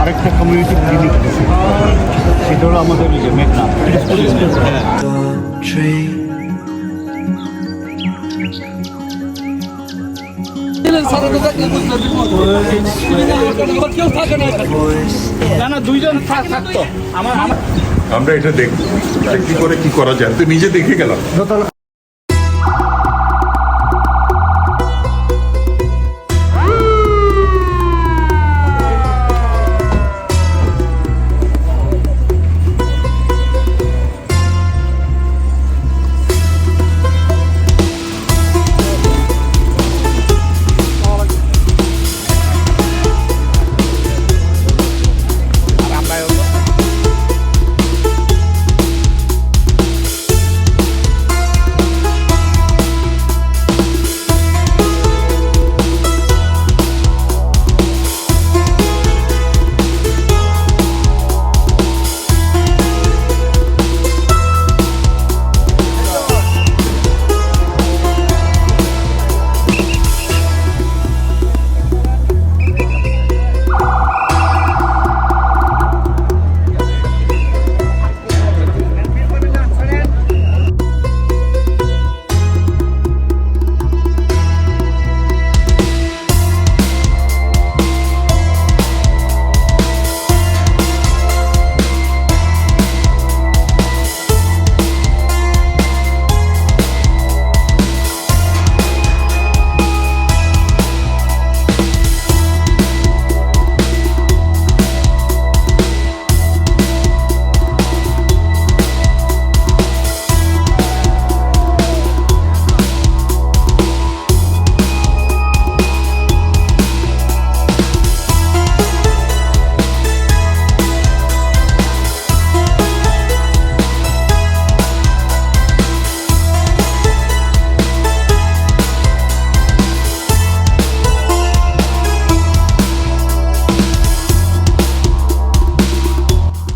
আরেকটা community clinic সেটা হলো আমাদের মেঘনা আমার এটা দেখি কি করে কি করা যায়? তো নিজে দেখে গেলাম।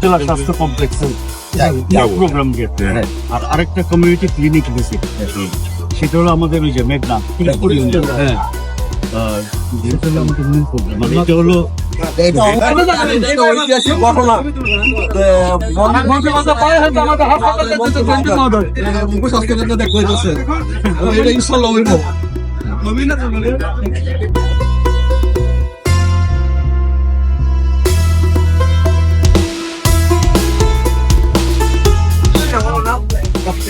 জেলা স্বাস্থ্য কমপ্লেক্সে প্রোগ্রাম গেছে আর আরেকটা কমিউনিটি ক্লিনিক ভিজিট সেটা হলো আমাদের ওই যে মেঘনা হ্যাঁ হলো আমাদের মূল প্রোগ্রাম মানে এটা হলো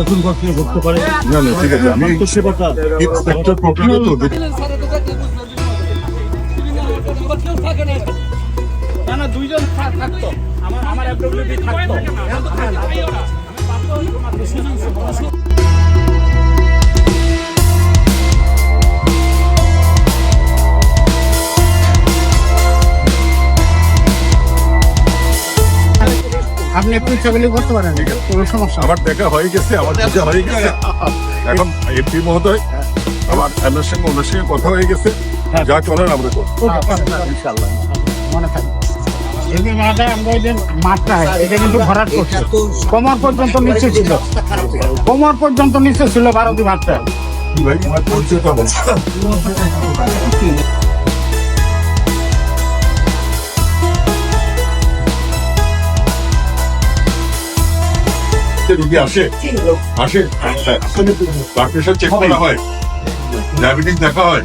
এখন ঘটলে ঘটতে পারে না না ঠিক আছে। আমি তো সেবাটা একটা প্রোগ্রামে তো না না দুইজন থাক- থাকতো। আমার আমার থাকতো। আপনি একটু ইচ্ছাগুলি করতে পারেন কোনো সমস্যা আমার দেখা হয়ে গেছে আমার দেখা হয়ে গেছে। এখন এমপি মহোদয় আমার সঙ্গে ওনার সঙ্গে কথা হয়ে গেছে। যা চলেন আমরা করব। ইনশাআল্লাহ। মনে থাকবে। এই যে মাথায় আমরা এই যে মাঠটা এটা কিন্তু ভরাট করছে। কোমর পর্যন্ত নিচে ছিল। কোমর পর্যন্ত নিচে ছিল ভারতী মাঠটা। ভাই বল রুগী আসে। আসে? ব্লাড প্রেশার চেক করা হয়। ডায়াবেটিস দেখা হয়।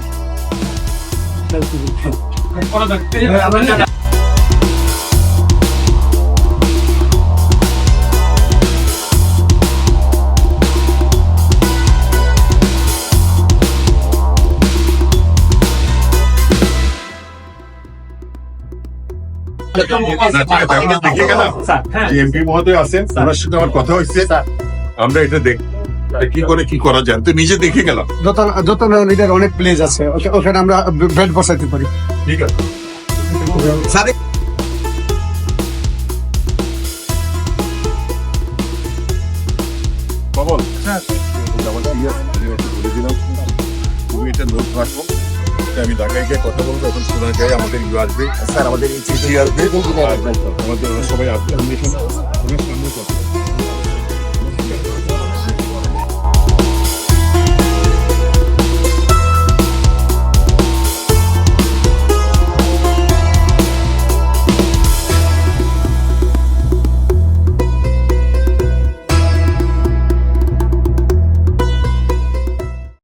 দেখে গেলাম হ্যাঁ যে এমপি মহোদয় আছেন ওনার সাথে আমার কথা হয়েছে আমরা এটা দেখ কি করে কি করা যায় তো নিজে দেখে গেলাম যত যত লিডার অনেক প্লেস আছে ওখানে আমরা বেড বসাইতে পারি ঠিক আছে বলে দিলাম তুমি এটা নোট রাখো এটা আমি ঢাকায় গিয়ে কথা বলব এখন সোনার গায়ে আমাদের ইউ আসবে স্যার আমাদের এই চিঠি আসবে আমাদের সবাই আসবে আমি সামনে কথা।